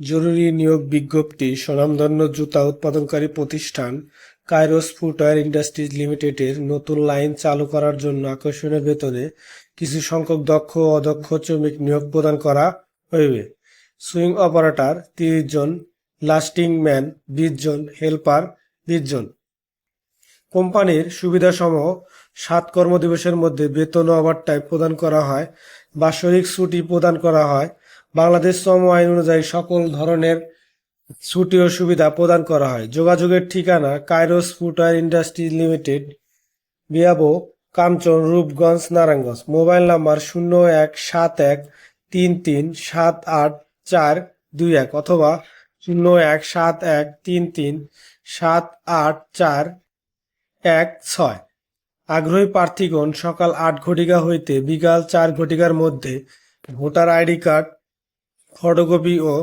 জরুরি নিয়োগ বিজ্ঞপ্তি স্বনামধন্য জুতা উৎপাদনকারী প্রতিষ্ঠান কাইরোস ফুটওয়্যার ইন্ডাস্ট্রিজ লিমিটেডের নতুন লাইন চালু করার জন্য আকর্ষণীয় বেতনে কিছু সংখ্যক দক্ষ ও অদক্ষ শ্রমিক নিয়োগ প্রদান করা হইবে। সুইং অপারেটর তিরিশ জন, লাস্টিং ম্যান বিশ জন, হেল্পার বিশ জন। কোম্পানির সুবিধাসমূহ সাত কর্মদিবসের মধ্যে বেতন ও ওভারটাইম প্রদান করা হয়, বাৎসরিক ছুটি প্রদান করা হয় বাংলাদেশ শ্রম আইন অনুযায়ী সকল ধরনের ছুটি ও সুবিধা প্রদান করা হয়। যোগাযোগের ঠিকানা কাইরোস ফুটওয়্যার ইন্ডাস্ট্রিজ লিমিটেড, বিয়াবো কামচন রূপগঞ্জ, নারায়ণগঞ্জ। মোবাইল নাম্বার শূন্য এক সাত এক তিন তিন সাত আট চার দুই এক অথবা শূন্য এক সাত এক তিন তিন সাত আট চার এক ছয়। আগ্রহী প্রার্থীগণ সকাল আট ঘটিকা হইতে বিকাল চার ঘটিকার মধ্যে ভোটার আইডি কার্ড ফটোকপি ও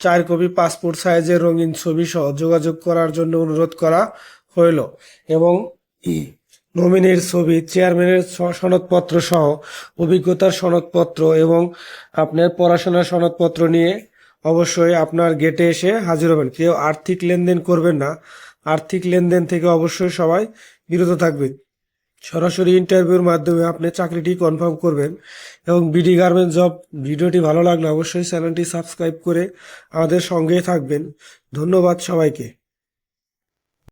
চার কপি পাসপোর্ট সাইজের রঙিন ছবি সহ যোগাযোগ করার জন্য অনুরোধ করা হইল এবং নমিনির ছবি, চেয়ারম্যানের সনদপত্র সহ অভিজ্ঞতার সনদপত্র এবং আপনার পড়াশোনার সনদপত্র নিয়ে অবশ্যই আপনার গেটে এসে হাজির হবেন। কেউ আর্থিক লেনদেন করবেন না। আর্থিক লেনদেন থেকে অবশ্যই সবাই বিরত থাকবেন। সরাসরি ইন্টারভিউর মাধ্যমে আপনি চাকরিটি কনফার্ম করবেন এবং বিডি গার্মেন্ট জব ভিডিওটি ভালো লাগলে অবশ্যই চ্যানেলটি সাবস্ক্রাইব করে আমাদের সঙ্গেই থাকবেন। ধন্যবাদ সবাইকে।